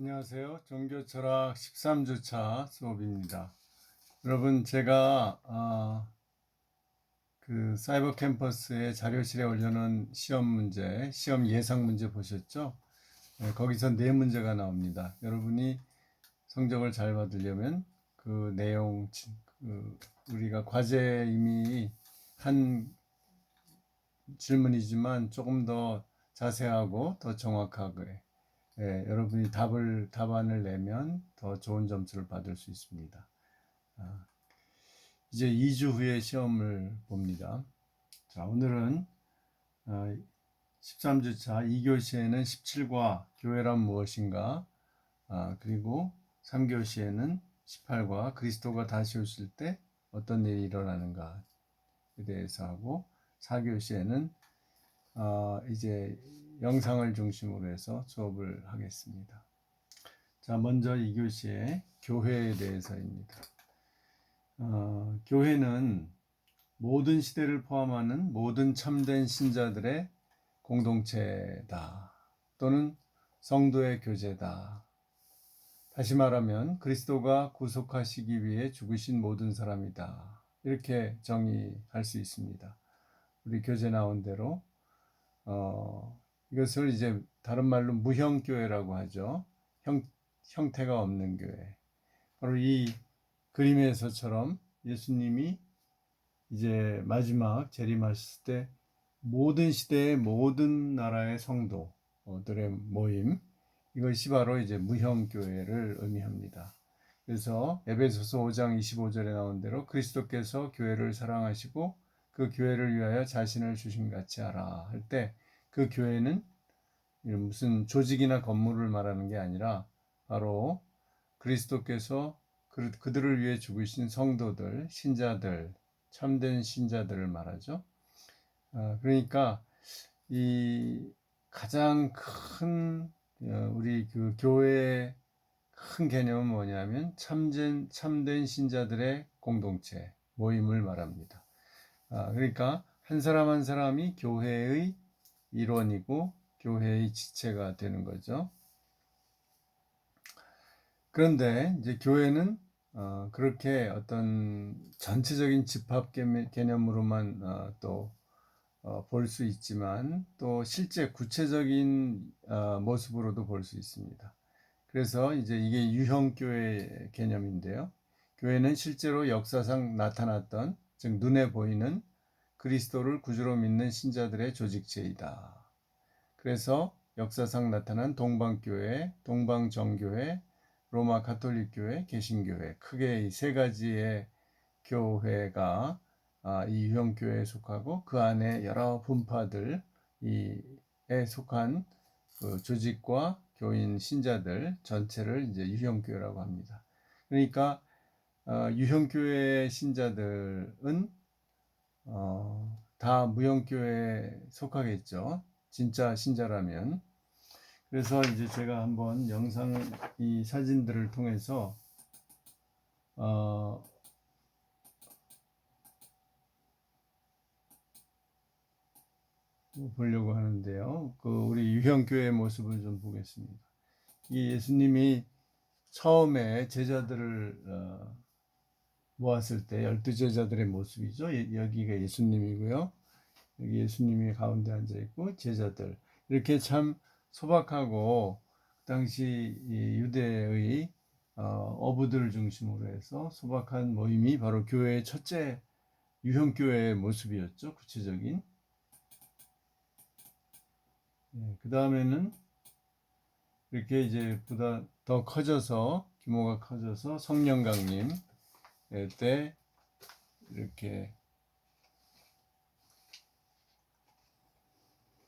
안녕하세요. 종교 철학 13주차 수업입니다. 여러분, 제가, 아, 그 사이버 캠퍼스의 자료실에 올려놓은 시험 문제, 시험 예상 문제 보셨죠? 네, 거기서 네 문제가 나옵니다. 여러분이 성적을 잘 받으려면 그 내용, 지- 그 우리가 과제 이미 한 질문이지만 조금 더 자세하고 더 정확하게 예, 여러분이 답을 답안을 내면 더 좋은 점수를 받을 수 있습니다. 아, 이제 2주 후에 시험을 봅니다. 자, 오늘은 어, 13주차 2교시에는 17과 교회란 무엇인가, 아, 그리고 3교시에는 18과 그리스도가 다시 오실 때 어떤 일이 일어나는가에 대해서 하고 4교시에는 어, 이제 영상을 중심으로 해서 수업을 하겠습니다. 자, 먼저 이 교시의 교회에 대해서입니다. 어, 교회는 모든 시대를 포함하는 모든 참된 신자들의 공동체다. 또는 성도의 교제다. 다시 말하면 그리스도가 구속하시기 위해 죽으신 모든 사람이다. 이렇게 정의할 수 있습니다. 우리 교재 나온 대로 어, 이것을 이제 다른 말로 무형교회라고 하죠. 형, 형태가 없는 교회. 바로 이 그림에서처럼 예수님이 이제 마지막 재림하셨을 때 모든 시대의 모든 나라의 성도들의 모임 이것이 바로 이제 무형교회를 의미합니다. 그래서 에베소서 5장 25절에 나온 대로 그리스도께서 교회를 사랑하시고 그 교회를 위하여 자신을 주신 같이 하라 할 때 그 교회는 무슨 조직이나 건물을 말하는 게 아니라 바로 그리스도께서 그- 그들을 위해 죽으신 성도들, 신자들, 참된 신자들을 말하죠. 아, 그러니까 이 가장 큰 어, 우리 그 교회의 큰 개념은 뭐냐면 참된 참된 신자들의 공동체 모임을 말합니다. 아, 그러니까 한 사람 한 사람이 교회의 일원이고 교회의 지체가 되는 거죠. 그런데 이제 교회는 어, 그렇게 어떤 전체적인 집합 개념- 개념으로만 어, 또볼수 있지만 또 실제 구체적인 어, 모습으로도 볼 수 있습니다. 그래서 이제 이게 유형교회 개념인데요. 교회는 실제로 역사상 나타났던 즉 눈에 보이는 그리스도를 구주로 믿는 신자들의 조직체이다. 그래서 역사상 나타난 동방교회, 동방정교회, 로마 가톨릭교회, 개신교회 크게 이 세 가지의 교회가 아, 이 유형교회에 속하고 그 안에 여러 분파들 이에 속한 그 조직과 교인 신자들 전체를 이제 유형교회라고 합니다. 그러니까 어, 유형교회 신자들은 어, 다 무형교회에 속하겠죠. 진짜 신자라면. 그래서 이제 제가 한번 영상 이 사진들을 통해서 어, 보려고 하는데요. 그 우리 유형교회의 모습을 좀 보겠습니다. 이 예수님이 처음에 제자들을 어, 모았을 때 열두 제자들의 모습이죠. 예- 여기가 예수님이고요. 여기 예수님이 가운데 앉아 있고 제자들 이렇게 참 소박하고 그 당시 이 유대의 어, 어부들을 중심으로 해서 소박한 모임이 바로 교회의 첫째 유형 교회의 모습이었죠. 구체적인. 그 다음에는 이렇게 이제 보다 더 커져서 규모가 커져서 성령 강림 때 이렇게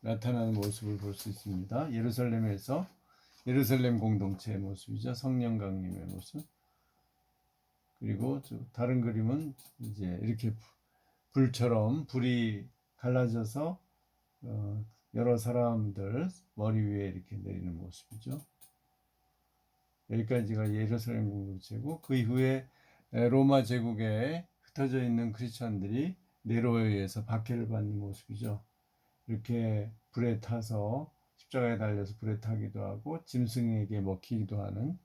나타나는 모습을 볼 수 있습니다. 예루살렘에서 예루살렘 공동체의 모습이죠. 성령 강림의 모습. 그리고 저 다른 그림은 이제 이렇게 부- 불처럼 불이 갈라져서 어, 여러 사람들 머리 위에 이렇게 내리는 모습이죠. 여기까지가 예루살렘 공동체고 그 이후에 에, 로마 제국에 흩어져 있는 크리스천들이 네로에 의해서 박해를 받는 모습이죠. 이렇게 불에 타서 십자가에 달려서 불에 타기도 하고 짐승에게 먹히기도 하는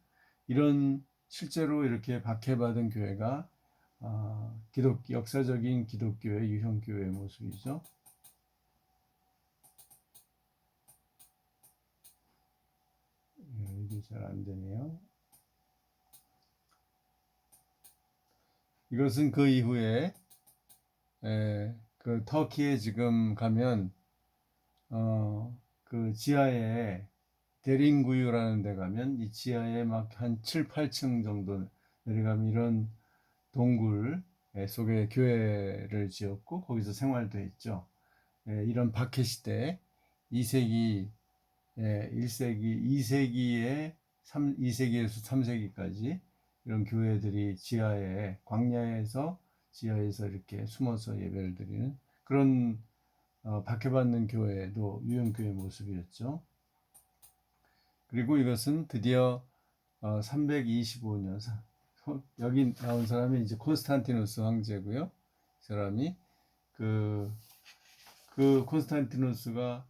이런 실제로 이렇게 박해받은 교회가 아, 기독 역사적인 기독교의 유형 교회의 모습이죠. 예, 이게 잘 안 되네요. 이것은 그 이후에 에, 그 터키에 지금 가면 어, 그 지하에 대림구유라는 데 가면 이 지하에 막 한 7, 8층 정도 내려가면 이런 동굴 속에 교회를 지었고 거기서 생활도 했죠. 예, 이런 박해 시대 2세기 예, 1세기, 2세기에 3, 2세기에서 3세기까지 이런 교회들이 지하에 광야에서 지하에서 이렇게 숨어서 예배를 드리는 그런 어, 박해받는 교회도 유형교회 모습이었죠. 그리고 이것은 드디어 어, 325년 여기 나온 사람이 이제 콘스탄티누스 황제고요. 이 사람이 그, 그 콘스탄티누스가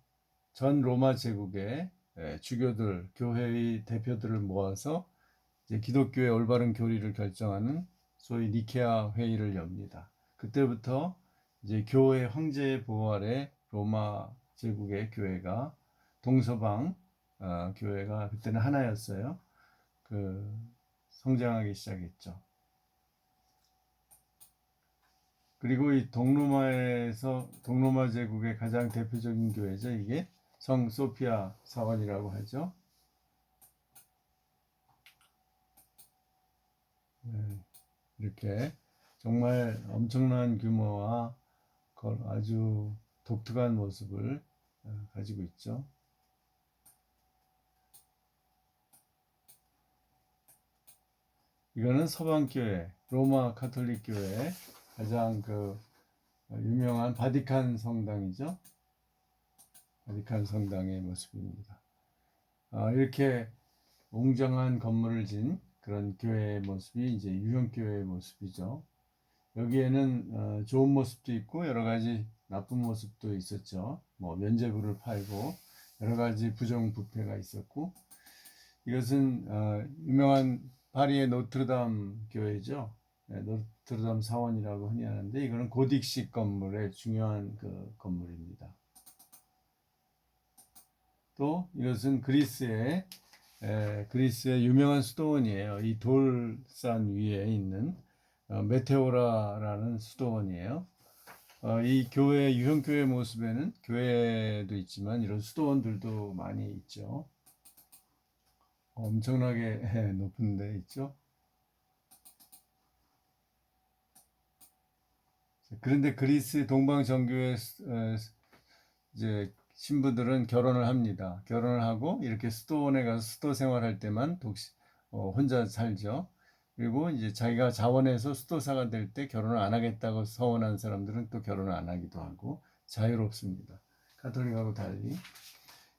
전 로마 제국의 예, 주교들, 교회의 대표들을 모아서 이제 기독교의 올바른 교리를 결정하는 소위 니케아 회의를 엽니다. 그때부터 이제 교회 황제의 보호 아래 로마 제국의 교회가 동서방 어, 교회가 그때는 하나였어요. 그 성장하기 시작했죠. 그리고 이 동로마에서 동로마 제국의 가장 대표적인 교회죠. 이게 성 소피아 사원이라고 하죠. 이렇게 정말 엄청난 규모와 아주 독특한 모습을 어, 가지고 있죠. 이거는 서방교회, 로마 카톨릭 교회 가장 그 유명한 바티칸 성당이죠. 바티칸 성당의 모습입니다. 아, 이렇게 웅장한 건물을 진 그런 교회의 모습이 이제 유형교회의 모습이죠. 여기에는 어, 좋은 모습도 있고 여러 가지 나쁜 모습도 있었죠. 뭐 면제부를 팔고 여러 가지 부정부패가 있었고 이것은 어, 유명한 파리의 노트르담 교회죠. 네, 노트르담 사원이라고 흔히 하는데 이거는 고딕식 건물의 중요한 그 건물입니다. 또 이것은 그리스의 에, 그리스의 유명한 수도원이에요. 이 돌산 위에 있는 어, 메테오라라는 수도원이에요. 어, 이 교회 유형 교회 모습에는 교회도 있지만 이런 수도원들도 많이 있죠. 엄청나게 높은 데 있죠. 그런데 그리스 동방 정교회 이제 신부들은 결혼을 합니다. 결혼을 하고 이렇게 수도원에 가서 수도 생활할 때만 독시, 어, 혼자 살죠. 그리고 이제 자기가 자원해서 수도사가 될 때 결혼을 안 하겠다고 서원한 사람들은 또 결혼을 안 하기도 하고 자유롭습니다. 가톨릭하고 달리.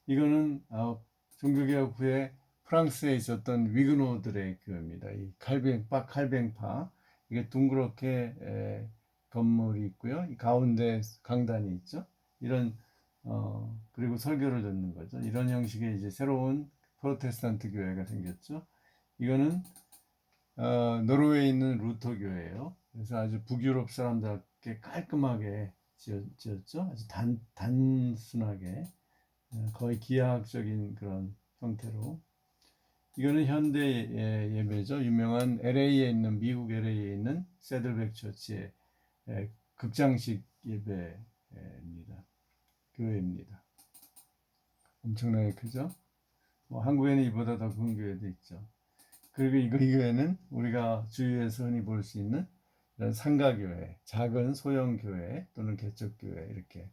이거는 어, 종교개혁 후에 프랑스에 있었던 위그노들의 교회입니다. 이 칼뱅파, 칼뱅파. 이게 둥그렇게 에, 건물이 있고요. 이 가운데 강단이 있죠. 이런 어, 그리고 설교를 듣는 거죠. 이런 형식의 이제 새로운 프로테스탄트 교회가 생겼죠. 이거는 어, 노르웨이에 있는 루터 교회예요. 그래서 아주 북유럽 사람들께 깔끔하게 지었, 죠 아주 단, 단순하게 어, 거의 기하학적인 그런 형태로 이거는 현대 예배죠. 유명한 LA에 있는 미국 LA에 있는 세들백 처치의 극장식 예배입니다. 교회입니다. 엄청나게 크죠? 뭐 한국에는 이보다 더 큰 교회도 있죠. 그리고 이 교회는 우리가 주위에서 흔히 볼 수 있는 이런 상가교회, 작은 소형 교회 또는 개척교회 이렇게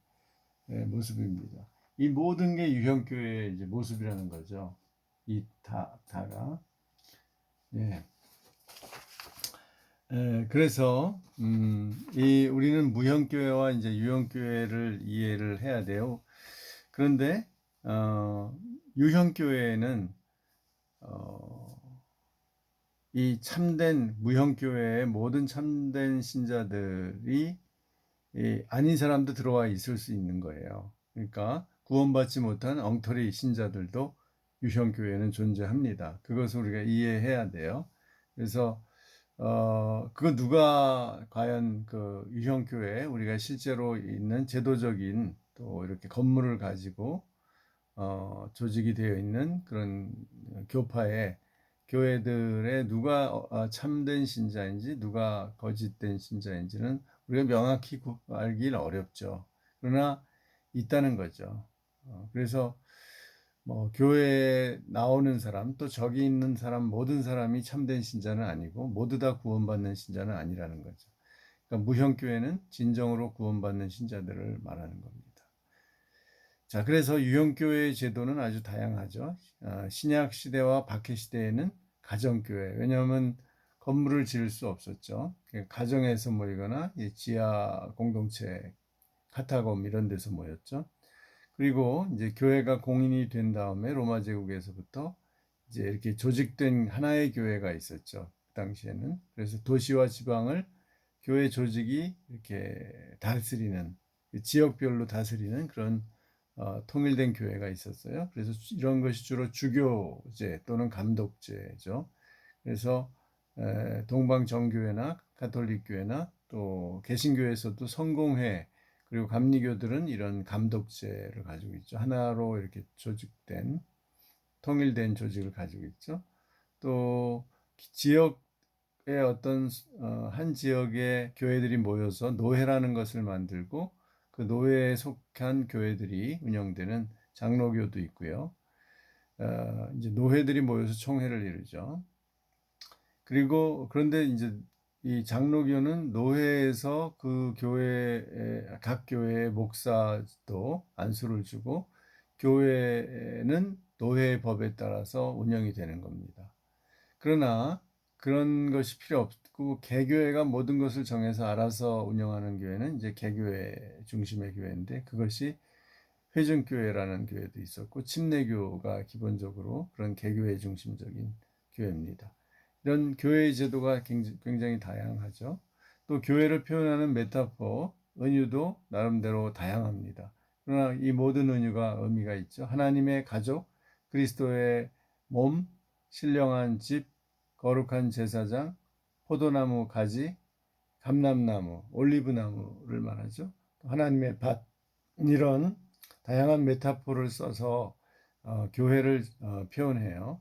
모습입니다. 이 모든 게 유형교회의 모습이라는 거죠. 이 다, 다가. 예. 예, 그래서, 음, 이, 우리는 무형교회와 이제 유형교회를 이해를 해야 돼요. 그런데, 어, 유형교회는, 어, 이 참된 무형교회의 모든 참된 신자들이 이 아닌 사람도 들어와 있을 수 있는 거예요. 그러니까 구원받지 못한 엉터리 신자들도 유형교회는 존재합니다. 그것을 우리가 이해해야 돼요. 그래서 어 그거 누가 과연 그 유형교회 우리가 실제로 있는 제도적인 또 이렇게 건물을 가지고 어 조직이 되어 있는 그런 교파에 교회들의 누가 어, 아, 참된 신자인지 누가 거짓된 신자인지는 우리가 명확히 구- 알기는 어렵죠. 그러나 있다는 거죠. 어, 그래서 뭐 교회에 나오는 사람 또 저기 있는 사람 모든 사람이 참된 신자는 아니고 모두 다 구원받는 신자는 아니라는 거죠. 그러니까 무형 교회는 진정으로 구원받는 신자들을 말하는 겁니다. 자, 그래서 유형 교회의 제도는 아주 다양하죠. 아, 신약 시대와 박해 시대에는 가정 교회. 왜냐하면 건물을 지을 수 없었죠. 그러니까 가정에서 모이거나 이 지하 공동체, 카타콤 이런 데서 모였죠. 그리고 이제 교회가 공인이 된 다음에 로마 제국에서부터 이제 이렇게 조직된 하나의 교회가 있었죠. 그 당시에는. 그래서 도시와 지방을 교회 조직이 이렇게 다스리는 지역별로 다스리는 그런 어, 통일된 교회가 있었어요. 그래서 이런 것이 주로 주교제 또는 감독제죠. 그래서 에, 동방 정교회나 가톨릭 교회나 또 개신교에서도 성공회 그리고 감리교들은 이런 감독제를 가지고 있죠. 하나로 이렇게 조직된 통일된 조직을 가지고 있죠. 또 지역의 어떤 어, 한 지역의 교회들이 모여서 노회라는 것을 만들고 그 노회에 속한 교회들이 운영되는 장로교도 있고요. 어, 이제 노회들이 모여서 총회를 이루죠. 그리고 그런데 이제 이 장로교는 노회에서 그 교회 각 교회의 목사도 안수를 주고 교회는 노회 법에 따라서 운영이 되는 겁니다. 그러나 그런 것이 필요 없고 개교회가 모든 것을 정해서 알아서 운영하는 교회는 이제 개교회 중심의 교회인데 그것이 회중교회라는 교회도 있었고 침례교가 기본적으로 그런 개교회 중심적인 교회입니다. 이런 교회 제도가 굉장히 다양하죠. 또 교회를 표현하는 메타포, 은유도 나름대로 다양합니다. 그러나 이 모든 은유가 의미가 있죠. 하나님의 가족, 그리스도의 몸, 신령한 집, 거룩한 제사장, 포도나무 가지, 감람나무, 올리브나무를 말하죠. 하나님의 밭 이런 다양한 메타포를 써서 어, 교회를 어, 표현해요.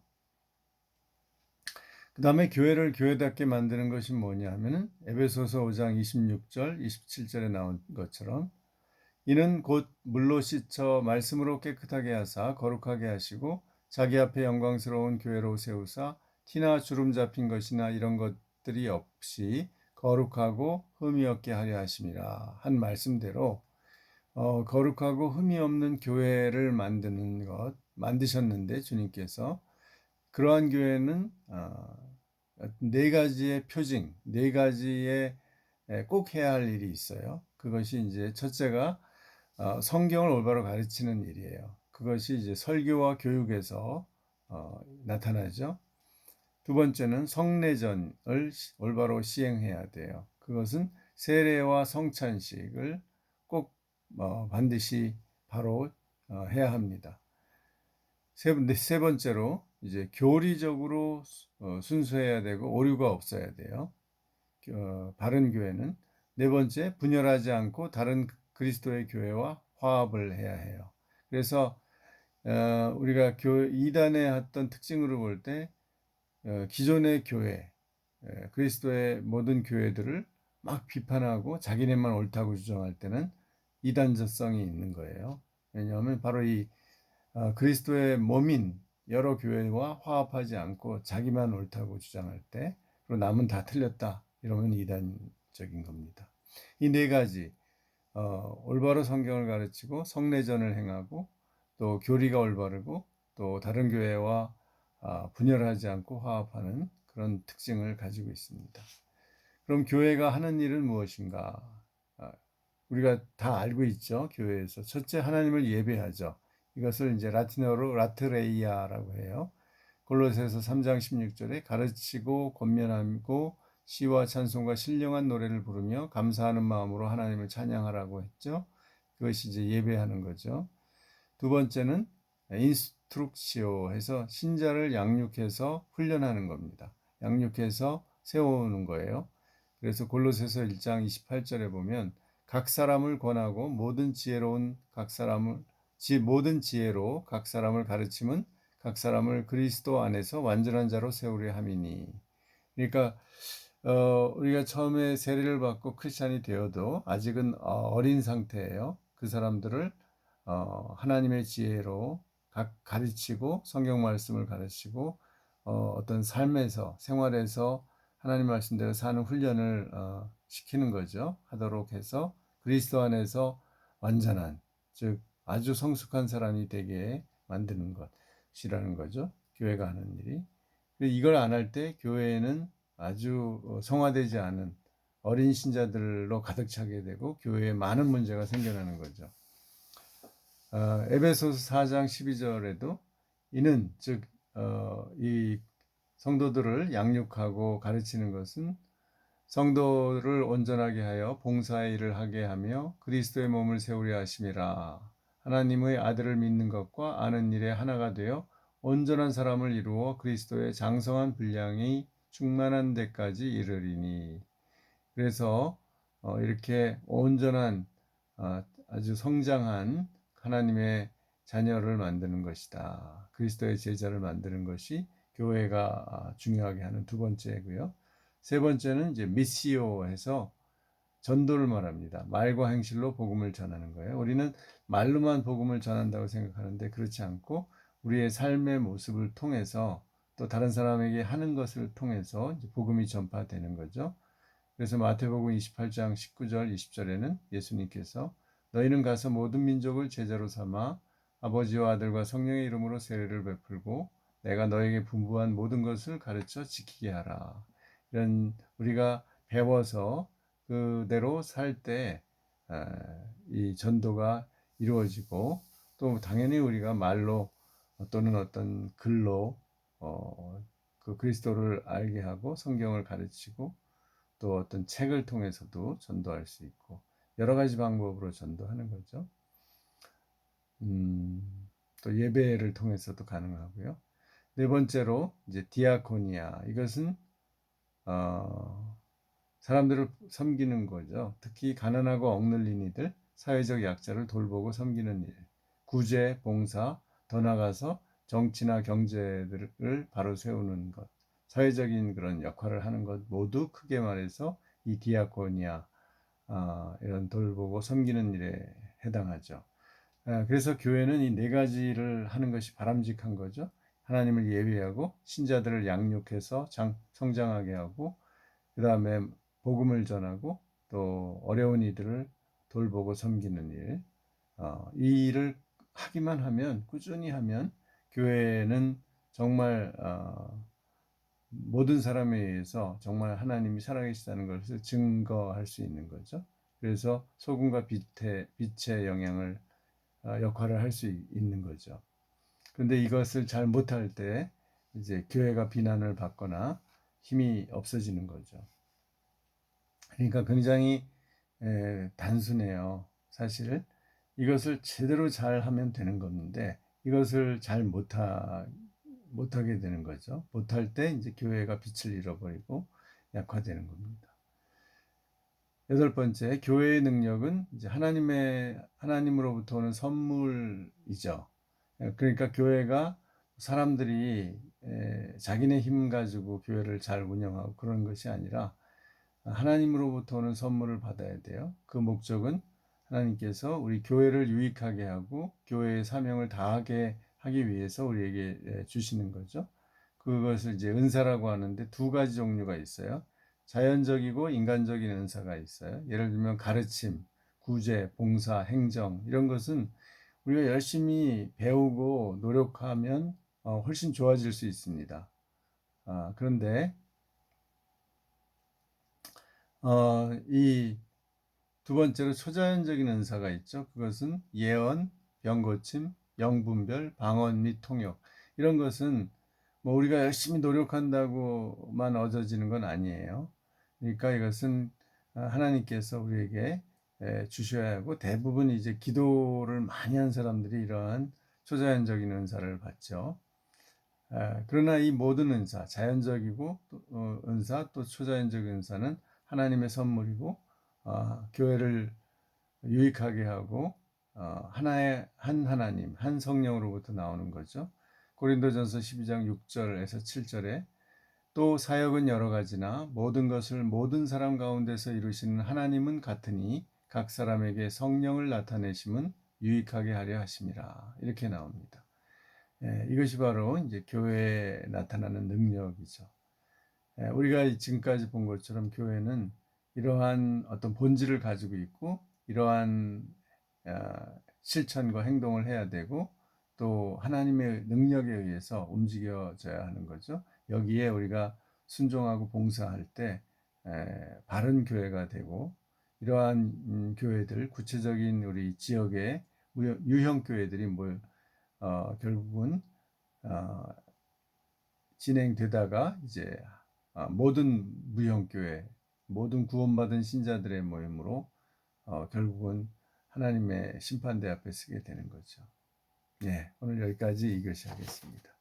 그 다음에 교회를 교회답게 만드는 것이 뭐냐 하면은 에베소서 5장 26절, 27절에 나온 것처럼 이는 곧 물로 씻어 말씀으로 깨끗하게 하사 거룩하게 하시고 자기 앞에 영광스러운 교회로 세우사 티나 주름 잡힌 것이나 이런 것들이 없이 거룩하고 흠이 없게 하려 하심이라 한 말씀대로 어, 거룩하고 흠이 없는 교회를 만드는 것 만드셨는데 주님께서 그러한 교회는 어, 네 가지의 표징, 네 가지의 꼭 해야 할 일이 있어요. 그것이 이제 첫째가 어, 성경을 올바로 가르치는 일이에요. 그것이 이제 설교와 교육에서 어, 나타나죠. 두 번째는 성례전을 올바로 시행해야 돼요. 그것은 세례와 성찬식을 꼭 어, 반드시 바로 어, 해야 합니다. 세, 세 번째로 이제 교리적으로 어, 순수해야 되고 오류가 없어야 돼요. 어, 바른 교회는 네 번째 분열하지 않고 다른 그리스도의 교회와 화합을 해야 해요. 그래서 어, 우리가 교 이단의 어떤 특징으로 볼때 어, 기존의 교회, 그리스도의 모든 교회들을 막 비판하고 자기네만 옳다고 주장할 때는 이단적성이 있는 거예요. 왜냐하면 바로 이 어, 그리스도의 몸인 여러 교회와 화합하지 않고 자기만 옳다고 주장할 때, 그리고 남은 다 틀렸다 이러면 이단적인 겁니다. 이 네 가지 어, 올바로 성경을 가르치고 성례전을 행하고 또 교리가 올바르고 또 다른 교회와 아, 분열하지 않고 화합하는 그런 특징을 가지고 있습니다. 그럼 교회가 하는 일은 무엇인가? 아, 우리가 다 알고 있죠. 교회에서 첫째 하나님을 예배하죠. 이것을 이제 라틴어로 라트레이아라고 해요. 골로새서 3장 16절에 가르치고 권면하고 시와 찬송과 신령한 노래를 부르며 감사하는 마음으로 하나님을 찬양하라고 했죠. 그것이 이제 예배하는 거죠. 두 번째는 인스트룩시오 해서 신자를 양육해서 훈련하는 겁니다. 양육해서 세우는 거예요. 그래서 골로새서 1장 28절에 보면 각 사람을 권하고 모든 지혜로운 각 사람을 지 모든 지혜로 각 사람을 가르침은 각 사람을 그리스도 안에서 완전한 자로 세우려 함이니. 그러니까 어, 우리가 처음에 세례를 받고 크리스찬이 되어도 아직은 어, 어린 상태예요. 그 사람들을 어, 하나님의 지혜로 각 가르치고 성경 말씀을 가르치고 어, 어떤 삶에서 생활에서 하나님 말씀대로 사는 훈련을 어, 시키는 거죠. 하도록 해서 그리스도 안에서 완전한 즉 아주 성숙한 사람이 되게 만드는 것이라는 거죠. 교회가 하는 일이. 이걸 안 할 때 교회에는 아주 어, 성화되지 않은 어린 신자들로 가득 차게 되고 교회에 많은 문제가 생겨나는 거죠. 어, 에베소서 4장 12절에도 이는 즉이 어, 성도들을 양육하고 가르치는 것은 성도를 온전하게 하여 봉사의 일을 하게 하며 그리스도의 몸을 세우려 하심이라 하나님의 아들을 믿는 것과 아는 일에 하나가 되어 온전한 사람을 이루어 그리스도의 장성한 분량이 충만한 데까지 이르리니 그래서 어, 이렇게 온전한 어, 아주 성장한 하나님의 자녀를 만드는 것이다. 그리스도의 제자를 만드는 것이 교회가 아, 중요하게 하는 두 번째고요. 세 번째는 이제 미시오해서 전도를 말합니다. 말과 행실로 복음을 전하는 거예요. 우리는 말로만 복음을 전한다고 생각하는데 그렇지 않고 우리의 삶의 모습을 통해서 또 다른 사람에게 하는 것을 통해서 복음이 전파되는 거죠. 그래서 마태복음 28장 19절 20절에는 예수님께서 너희는 가서 모든 민족을 제자로 삼아 아버지와 아들과 성령의 이름으로 세례를 베풀고 내가 너에게 분부한 모든 것을 가르쳐 지키게 하라. 이런 우리가 배워서 그대로 살 때 이 전도가 이루어지고 또 당연히 우리가 말로 또는 어떤 글로 어, 그 그리스도를 알게 하고 성경을 가르치고 또 어떤 책을 통해서도 전도할 수 있고 여러 가지 방법으로 전도하는 거죠. 음, 또 예배를 통해서도 가능하고요. 네 번째로 이제 디아코니아 이것은 어, 사람들을 섬기는 거죠. 특히 가난하고 억눌린 이들, 사회적 약자를 돌보고 섬기는 일, 구제, 봉사, 더 나아가서 정치나 경제를 바로 세우는 것, 사회적인 그런 역할을 하는 것 모두 크게 말해서 이 디아코니아 아, 이런 돌보고 섬기는 일에 해당하죠. 아, 그래서 교회는 이 네 가지를 하는 것이 바람직한 거죠. 하나님을 예배하고 신자들을 양육해서 장, 성장하게 하고 그 다음에 복음을 전하고 또 어려운 이들을 돌보고 섬기는 일, 어, 이 일을 하기만 하면 꾸준히 하면 교회는 정말 어, 모든 사람에 의해서 정말 하나님이 살아계시다는 것을 증거할 수 있는 거죠. 그래서 소금과 빛의, 빛의 영향을 어, 역할을 할 수 있는 거죠. 그런데 이것을 잘 못할 때 이제 교회가 비난을 받거나 힘이 없어지는 거죠. 그러니까 굉장히 에, 단순해요. 사실 이것을 제대로 잘 하면 되는 건데 이것을 잘 못하, 못하게 되는 거죠. 못할 때 이제 교회가 빛을 잃어버리고 약화되는 겁니다. 여덟 번째, 교회의 능력은 이제 하나님의, 하나님으로부터 오는 선물이죠. 그러니까 교회가 사람들이 자기네 힘 가지고 교회를 잘 운영하고 그런 것이 아니라 하나님으로부터 오는 선물을 받아야 돼요. 그 목적은 하나님께서 우리 교회를 유익하게 하고 교회의 사명을 다하게 하기 위해서 우리에게 주시는 거죠. 그것을 이제 은사라고 하는데 두 가지 종류가 있어요. 자연적이고 인간적인 은사가 있어요. 예를 들면 가르침, 구제, 봉사, 행정 이런 것은 우리가 열심히 배우고 노력하면 어, 훨씬 좋아질 수 있습니다. 아, 그런데 어, 이 두 번째로 초자연적인 은사가 있죠. 그것은 예언, 병고침, 영분별, 방언 및 통역 이런 것은 뭐 우리가 열심히 노력한다고만 얻어지는 건 아니에요. 그러니까 이것은 하나님께서 우리에게 에, 주셔야 하고 대부분 이제 기도를 많이 한 사람들이 이러한 초자연적인 은사를 받죠. 에, 그러나 이 모든 은사, 자연적이고 또, 어, 은사 또 초자연적 은사는 하나님의 선물이고 어, 교회를 유익하게 하고 어, 하나의 한 하나님, 한 성령으로부터 나오는 거죠. 고린도전서 12장 6절에서 7절에 또 사역은 여러 가지나 모든 것을 모든 사람 가운데서 이루시는 하나님은 같으니 각 사람에게 성령을 나타내심은 유익하게 하려 하심이라 이렇게 나옵니다. 예, 이것이 바로 이제 교회에 나타나는 능력이죠. 예, 우리가 지금까지 본 것처럼 교회는 이러한 어떤 본질을 가지고 있고 이러한 어, 실천과 행동을 해야 되고 또 하나님의 능력에 의해서 움직여져야 하는 거죠. 여기에 우리가 순종하고 봉사할 때 에, 바른 교회가 되고 이러한 음, 교회들 구체적인 우리 지역의 무- 유형 교회들이 뭘 어, 결국은 어, 진행되다가 이제 아, 모든 무형 교회 모든 구원받은 신자들의 모임으로 어, 결국은 하나님의 심판대 앞에 서게 되는 거죠. 예, 오늘 여기까지 이것이 하겠습니다.